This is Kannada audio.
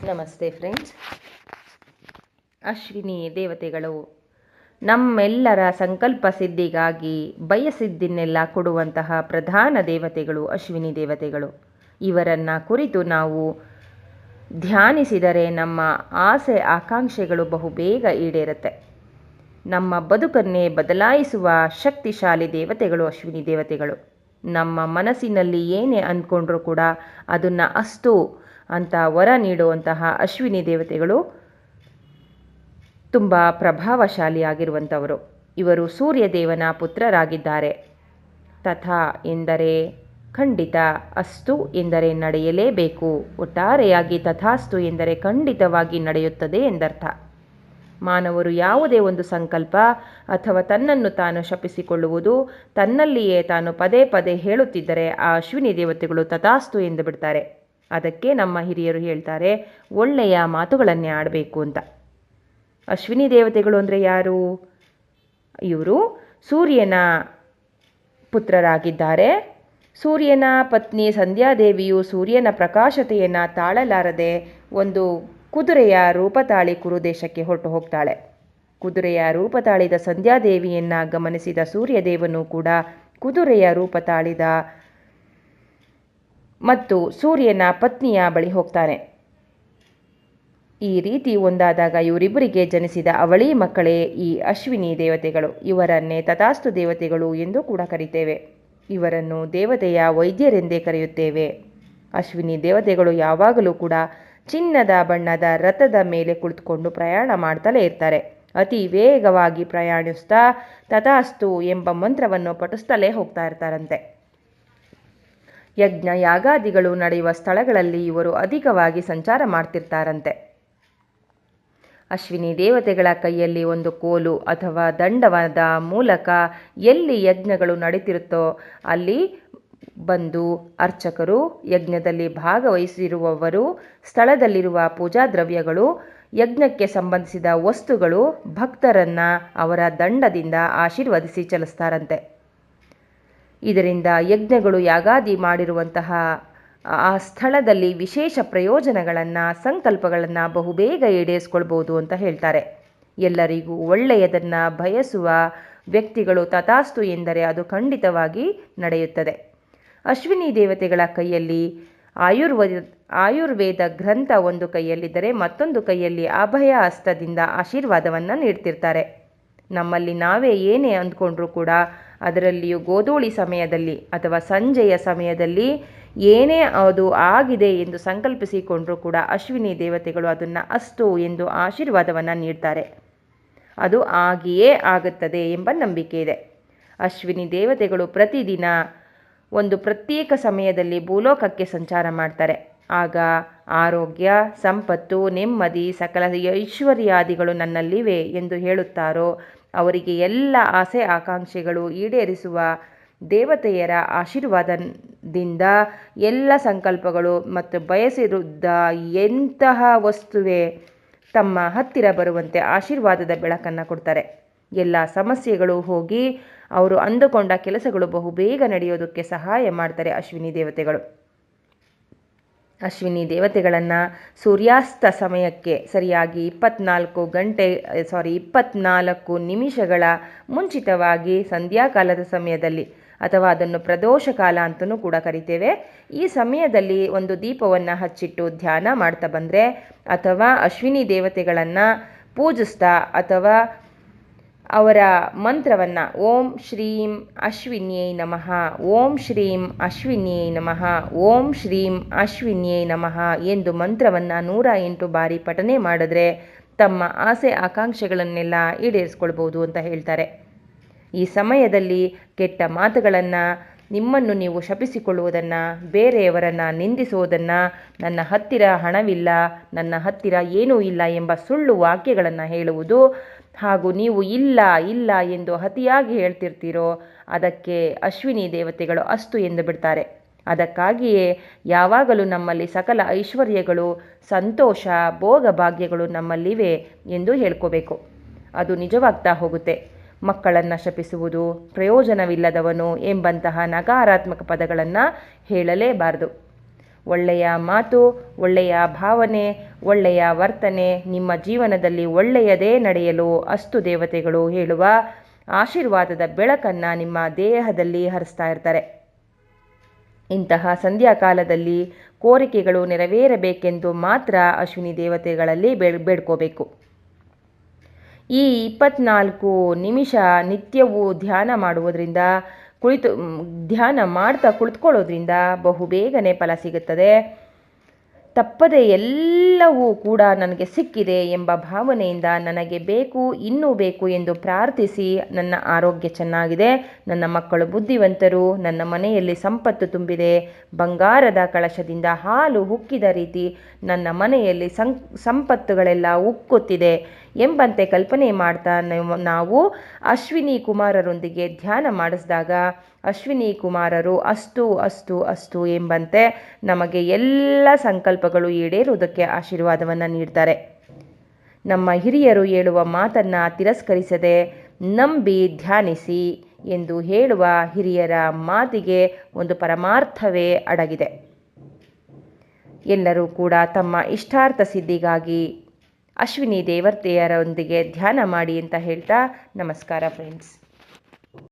ನಮಸ್ತೆ ಫ್ರೆಂಡ್ಸ್ ಅಶ್ವಿನಿ ದೇವತೆಗಳು, ನಮ್ಮೆಲ್ಲರ ಸಂಕಲ್ಪ ಸಿದ್ಧಿಗಾಗಿ ಬಯಸಿದ್ದನ್ನೆಲ್ಲ ಕೊಡುವಂತಹ ಪ್ರಧಾನ ದೇವತೆಗಳು ಅಶ್ವಿನಿ ದೇವತೆಗಳು. ಇವರನ್ನು ಕುರಿತು ನಾವು ಧ್ಯಾನಿಸಿದರೆ ನಮ್ಮ ಆಸೆ ಆಕಾಂಕ್ಷೆಗಳು ಬಹುಬೇಗ ಈಡೇರುತ್ತೆ. ನಮ್ಮ ಬದುಕನ್ನೇ ಬದಲಾಯಿಸುವ ಶಕ್ತಿಶಾಲಿ ದೇವತೆಗಳು ಅಶ್ವಿನಿ ದೇವತೆಗಳು. ನಮ್ಮ ಮನಸ್ಸಿನಲ್ಲಿ ಏನೇ ಅಂದ್ಕೊಂಡ್ರೂ ಕೂಡ ಅದನ್ನು ಅಷ್ಟು ಅಂತ ವರ ನೀಡುವಂತಹ ಅಶ್ವಿನಿ ದೇವತೆಗಳು ತುಂಬ ಪ್ರಭಾವಶಾಲಿಯಾಗಿರುವಂಥವರು. ಇವರು ಸೂರ್ಯದೇವನ ಪುತ್ರರಾಗಿದ್ದಾರೆ. ತಥಾ ಎಂದರೆ ಖಂಡಿತ ಅಸ್ತು ಎಂದರೆ ನಡೆಯಲೇಬೇಕು. ಒಟ್ಟಾರೆಯಾಗಿ ತಥಾಸ್ತು ಎಂದರೆ ಖಂಡಿತವಾಗಿ ನಡೆಯುತ್ತದೆ ಎಂದರ್ಥ. ಮಾನವರು ಯಾವುದೇ ಒಂದು ಸಂಕಲ್ಪ ಅಥವಾ ತನ್ನನ್ನು ತಾನು ಶಪಿಸಿಕೊಳ್ಳುವುದು ತನ್ನಲ್ಲಿಯೇ ತಾನು ಪದೇ ಪದೇ ಹೇಳುತ್ತಿದ್ದರೆ ಆ ಅಶ್ವಿನಿ ದೇವತೆಗಳು ತಥಾಸ್ತು ಎಂದು ಬಿಡ್ತಾರೆ. ಅದಕ್ಕೆ ನಮ್ಮ ಹಿರಿಯರು ಹೇಳ್ತಾರೆ, ಒಳ್ಳೆಯ ಮಾತುಗಳನ್ನೇ ಆಡಬೇಕು ಅಂತ. ಅಶ್ವಿನಿ ದೇವತೆಗಳು ಅಂದರೆ ಯಾರು? ಇವರು ಸೂರ್ಯನ ಪುತ್ರರಾಗಿದ್ದಾರೆ. ಸೂರ್ಯನ ಪತ್ನಿ ಸಂಧ್ಯಾದೇವಿಯು ಸೂರ್ಯನ ಪ್ರಕಾಶತೆಯನ್ನು ತಾಳಲಾರದೆ ಒಂದು ಕುದುರೆಯ ರೂಪ ತಾಳಿ ಕುರುದೇಶಕ್ಕೆ ಹೊರಟು ಹೋಗ್ತಾಳೆ. ಕುದುರೆಯ ರೂಪ ತಾಳಿದ ಸಂಧ್ಯಾದೇವಿಯನ್ನು ಗಮನಿಸಿದ ಸೂರ್ಯದೇವನು ಕೂಡ ಕುದುರೆಯ ರೂಪ ತಾಳಿದ ಮತ್ತು ಸೂರ್ಯನ ಪತ್ನಿಯ ಬಳಿ ಹೋಗ್ತಾನೆ. ಈ ರೀತಿ ಒಂದಾದಾಗ ಇವರಿಬ್ಬರಿಗೆ ಜನಿಸಿದ ಅವಳಿ ಮಕ್ಕಳೇ ಈ ಅಶ್ವಿನಿ ದೇವತೆಗಳು. ಇವರನ್ನೇ ತಥಾಸ್ತು ದೇವತೆಗಳು ಎಂದು ಕೂಡ ಕರೀತೇವೆ. ಇವರನ್ನು ದೇವತೆಯ ವೈದ್ಯರೆಂದೇ ಕರೆಯುತ್ತೇವೆ. ಅಶ್ವಿನಿ ದೇವತೆಗಳು ಯಾವಾಗಲೂ ಕೂಡ ಚಿನ್ನದ ಬಣ್ಣದ ರಥದ ಮೇಲೆ ಕುಳಿತುಕೊಂಡು ಪ್ರಯಾಣ ಮಾಡ್ತಲೇ ಇರ್ತಾರೆ. ಅತಿ ವೇಗವಾಗಿ ಪ್ರಯಾಣಿಸ್ತಾ ತಥಾಸ್ತು ಎಂಬ ಮಂತ್ರವನ್ನು ಪಠಿಸ್ತಲೇ ಹೋಗ್ತಾ ಇರ್ತಾರಂತೆ. ಯಜ್ಞ ಯಾಗಾದಿಗಳು ನಡೆಯುವ ಸ್ಥಳಗಳಲ್ಲಿ ಇವರು ಅಧಿಕವಾಗಿ ಸಂಚಾರ ಮಾಡ್ತಿರ್ತಾರಂತೆ. ಅಶ್ವಿನಿ ದೇವತೆಗಳ ಕೈಯಲ್ಲಿ ಒಂದು ಕೋಲು ಅಥವಾ ದಂಡವಾದ ಮೂಲಕ ಎಲ್ಲಿ ಯಜ್ಞಗಳು ನಡೀತಿರುತ್ತೋ ಅಲ್ಲಿ ಬಂದು ಅರ್ಚಕರು, ಯಜ್ಞದಲ್ಲಿ ಭಾಗವಹಿಸಿರುವವರು, ಸ್ಥಳದಲ್ಲಿರುವ ಪೂಜಾ ದ್ರವ್ಯಗಳು ಯಜ್ಞಕ್ಕೆ ಸಂಬಂಧಿಸಿದ ವಸ್ತುಗಳು ಭಕ್ತರನ್ನು ಅವರ ದಂಡದಿಂದ ಆಶೀರ್ವದಿಸಿ ಚಲಿಸ್ತಾರಂತೆ. ಇದರಿಂದ ಯಜ್ಞಗಳು ಯಾಗಾದಿ ಮಾಡಿರುವಂತಹ, ಆ ಸ್ಥಳದಲ್ಲಿ ವಿಶೇಷ ಪ್ರಯೋಜನಗಳನ್ನು, ಸಂಕಲ್ಪಗಳನ್ನು ಬಹುಬೇಗ ಈಡೇರಿಸ್ಕೊಳ್ಬೋದು ಅಂತ ಹೇಳ್ತಾರೆ. ಎಲ್ಲರಿಗೂ ಒಳ್ಳೆಯದನ್ನು ಬಯಸುವ ವ್ಯಕ್ತಿಗಳು ತಥಾಸ್ತು ಎಂದರೆ ಅದು ಖಂಡಿತವಾಗಿ ನಡೆಯುತ್ತದೆ. ಅಶ್ವಿನಿ ದೇವತೆಗಳ ಕೈಯಲ್ಲಿ ಆಯುರ್ವೇದ ಆಯುರ್ವೇದ ಗ್ರಂಥ ಒಂದು ಕೈಯಲ್ಲಿದ್ದರೆ ಮತ್ತೊಂದು ಕೈಯಲ್ಲಿ ಅಭಯ ಹಸ್ತದಿಂದ ಆಶೀರ್ವಾದವನ್ನು ನೀಡ್ತಿರ್ತಾರೆ. ನಮ್ಮಲ್ಲಿ ನಾವೇ ಏನೇ ಅಂದ್ಕೊಂಡ್ರೂ ಕೂಡ ಅದರಲ್ಲಿಯೂ ಗೋಧೂಳಿ ಸಮಯದಲ್ಲಿ ಅಥವಾ ಸಂಜೆಯ ಸಮಯದಲ್ಲಿ ಏನೇ ಅದು ಆಗಿದೆ ಎಂದು ಸಂಕಲ್ಪಿಸಿಕೊಂಡರೂ ಕೂಡ ಅಶ್ವಿನಿ ದೇವತೆಗಳು ಅದನ್ನು ಅಸ್ತು ಎಂದು ಆಶೀರ್ವಾದವನ್ನು ನೀಡ್ತಾರೆ. ಅದು ಆಗಿಯೇ ಆಗುತ್ತದೆ ಎಂಬ ನಂಬಿಕೆ ಇದೆ. ಅಶ್ವಿನಿ ದೇವತೆಗಳು ಪ್ರತಿದಿನ ಒಂದು ಪ್ರತ್ಯೇಕ ಸಮಯದಲ್ಲಿ ಭೂಲೋಕಕ್ಕೆ ಸಂಚಾರ ಮಾಡ್ತಾರೆ. ಆಗ ಆರೋಗ್ಯ, ಸಂಪತ್ತು, ನೆಮ್ಮದಿ, ಸಕಲ ಐಶ್ವರ್ಯಾದಿಗಳು ನನ್ನಲ್ಲಿವೆ ಎಂದು ಹೇಳುತ್ತಾರೋ ಅವರಿಗೆ ಎಲ್ಲ ಆಸೆ ಆಕಾಂಕ್ಷೆಗಳು ಈಡೇರಿಸುವ ದೇವತೆಯರ ಆಶೀರ್ವಾದದಿಂದ ಎಲ್ಲ ಸಂಕಲ್ಪಗಳು ಮತ್ತು ಬಯಸಿರುದ್ದ ಎಂತಹ ವಸ್ತುವೆ ತಮ್ಮ ಹತ್ತಿರ ಬರುವಂತೆ ಆಶೀರ್ವಾದದ ಬೆಳಕನ್ನು ಕೊಡ್ತಾರೆ. ಎಲ್ಲ ಸಮಸ್ಯೆಗಳು ಹೋಗಿ ಅವರು ಅಂದುಕೊಂಡ ಕೆಲಸಗಳು ಬಹುಬೇಗ ನಡೆಯೋದಕ್ಕೆ ಸಹಾಯ ಮಾಡ್ತಾರೆ ಅಶ್ವಿನಿ ದೇವತೆಗಳು. ಅಶ್ವಿನಿ ದೇವತೆಗಳನ್ನು ಸೂರ್ಯಾಸ್ತ ಸಮಯಕ್ಕೆ ಸರಿಯಾಗಿ ಇಪ್ಪತ್ನಾಲ್ಕು ಗಂಟೆ ಸಾರಿ ಇಪ್ಪತ್ನಾಲ್ಕು ನಿಮಿಷಗಳ ಮುಂಚಿತವಾಗಿ ಸಂಧ್ಯಾಕಾಲದ ಸಮಯದಲ್ಲಿ ಅಥವಾ ಅದನ್ನು ಪ್ರದೋಷ ಕಾಲ ಅಂತಲೂ ಕೂಡ ಕರಿತೇವೆ. ಈ ಸಮಯದಲ್ಲಿ ಒಂದು ದೀಪವನ್ನು ಹಚ್ಚಿಟ್ಟು ಧ್ಯಾನ ಮಾಡ್ತಾ ಬಂದರೆ ಅಥವಾ ಅಶ್ವಿನಿ ದೇವತೆಗಳನ್ನು ಪೂಜಿಸ್ತಾ ಅಥವಾ ಅವರ ಮಂತ್ರವನ್ನು ಓಂ ಶ್ರೀಂ ಅಶ್ವಿನ್ಯೈ ನಮಃ, ಓಂ ಶ್ರೀಂ ಅಶ್ವಿನ್ಯೈ ನಮಃ, ಓಂ ಶ್ರೀಂ ಅಶ್ವಿನ್ಯೈ ನಮಃ ಎಂದು ಮಂತ್ರವನ್ನು ನೂರ ಎಂಟು ಬಾರಿ ಪಠನೆ ಮಾಡಿದ್ರೆ ತಮ್ಮ ಆಸೆ ಆಕಾಂಕ್ಷೆಗಳನ್ನೆಲ್ಲ ಈಡೇರಿಸ್ಕೊಳ್ಬೋದು ಅಂತ ಹೇಳ್ತಾರೆ. ಈ ಸಮಯದಲ್ಲಿ ಕೆಟ್ಟ ಮಾತುಗಳನ್ನು, ನಿಮ್ಮನ್ನು ನೀವು ಶಪಿಸಿಕೊಳ್ಳುವುದನ್ನು, ಬೇರೆಯವರನ್ನು ನಿಂದಿಸುವುದನ್ನು, ನನ್ನ ಹತ್ತಿರ ಹಣವಿಲ್ಲ, ನನ್ನ ಹತ್ತಿರ ಏನೂ ಇಲ್ಲ ಎಂಬ ಸುಳ್ಳು ವಾಕ್ಯಗಳನ್ನು ಹೇಳುವುದು ಹಾಗೂ ನೀವು ಇಲ್ಲ ಇಲ್ಲ ಎಂದು ಅತಿಯಾಗಿ ಹೇಳ್ತಿರ್ತೀರೋ, ಅದಕ್ಕೆ ಅಶ್ವಿನಿ ದೇವತೆಗಳು ಅಸ್ತು ಎಂದು ಬಿಡ್ತಾರೆ. ಅದಕ್ಕಾಗಿಯೇ ಯಾವಾಗಲೂ ನಮ್ಮಲ್ಲಿ ಸಕಲ ಐಶ್ವರ್ಯಗಳು, ಸಂತೋಷ, ಭೋಗ ಭಾಗ್ಯಗಳು ನಮ್ಮಲ್ಲಿವೆ ಎಂದು ಹೇಳ್ಕೋಬೇಕು. ಅದು ನಿಜವಾಗ್ತಾ ಹೋಗುತ್ತೆ. ಮಕ್ಕಳನ್ನು ಶಪಿಸುವುದು ಪ್ರಯೋಜನವಿಲ್ಲದವನು ಎಂಬಂತಹ ನಕಾರಾತ್ಮಕ ಪದಗಳನ್ನು ಹೇಳಲೇಬಾರದು. ಒಳ್ಳೆಯ ಮಾತು, ಒಳ್ಳೆಯ ಭಾವನೆ, ಒಳ್ಳೆಯ ವರ್ತನೆ ನಿಮ್ಮ ಜೀವನದಲ್ಲಿ ಒಳ್ಳೆಯದೇ ನಡೆಯಲು ಅಸ್ತು ದೇವತೆಗಳು ಹೇಳುವ ಆಶೀರ್ವಾದದ ಬೆಳಕನ್ನು ನಿಮ್ಮ ದೇಹದಲ್ಲಿ ಹರಿಸ್ತಾ ಇರ್ತಾರೆ. ಇಂತಹ ಸಂಧ್ಯಾಕಾಲದಲ್ಲಿ ಕೋರಿಕೆಗಳು ನೆರವೇರಬೇಕೆಂದು ಮಾತ್ರ ಅಶ್ವಿನಿ ದೇವತೆಗಳಲ್ಲಿ ಬೇಡ್ ಬೇಡ್ಕೋಬೇಕು. ಈ ಇಪ್ಪತ್ನಾಲ್ಕು ನಿಮಿಷ ನಿತ್ಯವೂ ಧ್ಯಾನ ಮಾಡುವುದರಿಂದ ಕುಳಿತು ಧ್ಯಾನ ಮಾಡ್ತಾ ಕುಳಿತುಕೊಳ್ಳೋದ್ರಿಂದ ಬಹುಬೇಗನೆ ಫಲ ಸಿಗುತ್ತದೆ. ತಪ್ಪದೆ ಎಲ್ಲವೂ ಕೂಡ ನನಗೆ ಸಿಕ್ಕಿದೆ ಎಂಬ ಭಾವನೆಯಿಂದ ನನಗೆ ಬೇಕು, ಇನ್ನೂ ಬೇಕು ಎಂದು ಪ್ರಾರ್ಥಿಸಿ ನನ್ನ ಆರೋಗ್ಯ ಚೆನ್ನಾಗಿದೆ. ನನ್ನ ಮಕ್ಕಳು ಬುದ್ಧಿವಂತರು, ನನ್ನ ಮನೆಯಲ್ಲಿ ಸಂಪತ್ತು ತುಂಬಿದೆ. ಬಂಗಾರದ ಕಳಶದಿಂದ ಹಾಲು ಹುಕ್ಕಿದ ರೀತಿ ನನ್ನ ಮನೆಯಲ್ಲಿ ಸಂಪತ್ತುಗಳೆಲ್ಲ ಉಕ್ಕುತ್ತಿದೆ. ಎಂಬಂತೆ ಕಲ್ಪನೆ ಮಾಡ್ತಾ ನಾವು ಅಶ್ವಿನಿ ಕುಮಾರರೊಂದಿಗೆ ಧ್ಯಾನ ಮಾಡಿಸಿದಾಗ, ಅಶ್ವಿನಿ ಕುಮಾರರು ಅಸ್ತು ಅಸ್ತು ಅಸ್ತು ಎಂಬಂತೆ ನಮಗೆ ಎಲ್ಲ ಸಂಕಲ್ಪಗಳು ಈಡೇರುವುದಕ್ಕೆ ಆಶೀರ್ವಾದವನ್ನು ನೀಡ್ತಾರೆ. ನಮ್ಮ ಹಿರಿಯರು ಹೇಳುವ ಮಾತನ್ನು ತಿರಸ್ಕರಿಸದೆ ನಂಬಿ ಧ್ಯಾನಿಸಿ ಎಂದು ಹೇಳುವ ಹಿರಿಯರ ಮಾತಿಗೆ ಒಂದು ಪರಮಾರ್ಥವೇ ಅಡಗಿದೆ. ಎಲ್ಲರೂ ಕೂಡ ತಮ್ಮ ಇಷ್ಟಾರ್ಥ ಸಿದ್ಧಿಗಾಗಿ ಅಶ್ವಿನಿ ದೇವತೆಯರೊಂದಿಗೆ ಧ್ಯಾನ ಮಾಡಿ ಅಂತ ಹೇಳ್ತಾ ನಮಸ್ಕಾರ ಫ್ರೆಂಡ್ಸ್